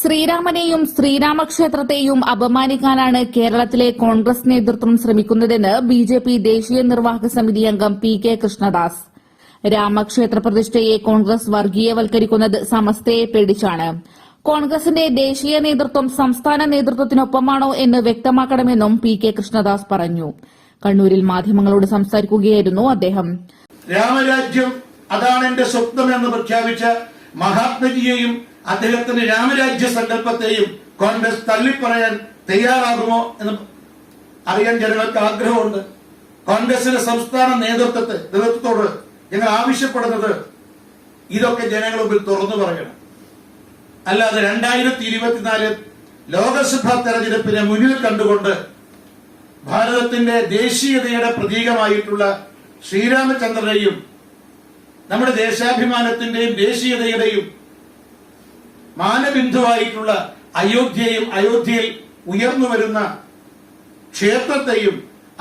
ശ്രീരാമനെയും ശ്രീരാമക്ഷേത്രത്തെയും അപമാനിക്കാനാണ് കേരളത്തിലെ കോൺഗ്രസ് നേതൃത്വം ശ്രമിക്കുന്നതെന്ന് ബി ജെ പി ദേശീയ നിർവാഹക സമിതി അംഗം പി കെ കൃഷ്ണദാസ്. രാമക്ഷേത്ര പ്രതിഷ്ഠയെ കോൺഗ്രസ് വർഗീയവൽക്കരിക്കുന്നത് സമസ്തയെ പേടിച്ചാണ്. കോൺഗ്രസിന്റെ ദേശീയ നേതൃത്വം സംസ്ഥാന നേതൃത്വത്തിനൊപ്പമാണോ എന്ന് വ്യക്തമാക്കണമെന്നും പി കെ കൃഷ്ണദാസ് പറഞ്ഞു. കണ്ണൂരിൽ മാധ്യമങ്ങളോട് സംസാരിക്കുകയായിരുന്നു അദ്ദേഹം. രാമരാജ്യം അതാണ് എന്റെ സ്വപ്നം എന്ന് പ്രഖ്യാപിച്ച മഹാത്മജിയെയും അദ്ദേഹത്തിന്റെ രാമരാജ്യ സങ്കല്പത്തെയും കോൺഗ്രസ് തള്ളിപ്പറയാൻ തയ്യാറാകുമോ എന്ന് അറിയാൻ ജനങ്ങൾക്ക് ആഗ്രഹമുണ്ട്. കോൺഗ്രസിന്റെ സംസ്ഥാന നേതൃത്വത്തെ നേതൃത്വത്തോട് ഞങ്ങൾ ആവശ്യപ്പെടുന്നത് ഇതൊക്കെ ജനങ്ങളുടെ മുമ്പിൽ തുറന്നു പറയണം. അല്ലാതെ രണ്ടായിരത്തി ഇരുപത്തിനാല് ലോകസഭാ തെരഞ്ഞെടുപ്പിനെ മുന്നിൽ കണ്ടുകൊണ്ട് ഭാരതത്തിന്റെ ദേശീയതയുടെ പ്രതീകമായിട്ടുള്ള ശ്രീരാമചന്ദ്രനെയും നമ്മുടെ ദേശാഭിമാനത്തിന്റെയും ദേശീയതയുടെയും മാനബിന്ദുവായിട്ടുള്ള അയോധ്യയും അയോധ്യയിൽ ഉയർന്നു വരുന്ന ക്ഷേത്രത്തെയും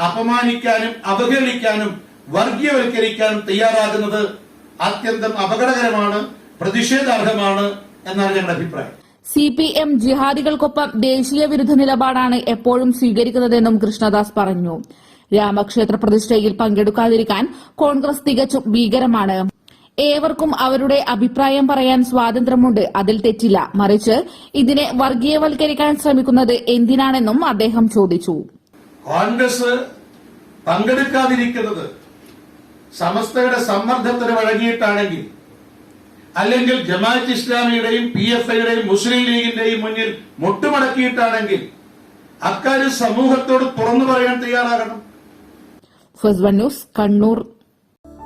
അപമാനിക്കാനും അവഹേളിക്കാനും വർഗീയവൽക്കരിക്കാനും തയ്യാറാകുന്നത് അത്യന്തം അപകടകരമാണ് പ്രതിഷേധാർഹമാണ് എന്നാണ് ഞങ്ങളുടെ അഭിപ്രായം. സി പി എം ജിഹാദികൾക്കൊപ്പം ദേശീയ വിരുദ്ധ നിലപാടാണ് എപ്പോഴും സ്വീകരിക്കുന്നതെന്നും കൃഷ്ണദാസ് പറഞ്ഞു. രാമക്ഷേത്ര പ്രതിഷ്ഠയിൽ പങ്കെടുക്കാതിരിക്കാൻ കോൺഗ്രസ് തികച്ചും ഭീകരമാണ്. ഏവർക്കും അവരുടെ അഭിപ്രായം പറയാൻ സ്വാതന്ത്ര്യമുണ്ട്. അതിൽ തെറ്റില്ല. മറിച്ച് ഇതിനെ വർഗീയവൽക്കരിക്കാൻ ശ്രമിക്കുന്നത് എന്തിനാണെന്നും അദ്ദേഹം ചോദിച്ചു. കോൺഗ്രസ് പങ്കെടുക്കാതിരിക്കുന്നത് സമസ്തയുടെ സമ്മർദ്ദത്തിന് വഴങ്ങിയിട്ടാണെങ്കിൽ അല്ലെങ്കിൽ ജമാഅത്ത് ഇസ്ലാമിയുടെയും പി എഫ് ഐയുടെയും മുസ്ലിം ലീഗിന്റെയും മുന്നിൽ മുട്ടുമടക്കിയിട്ടാണെങ്കിൽ അക്കാര്യം സമൂഹത്തോട് തുറന്നു പറയാൻ തയ്യാറാകണം. First news Kannur.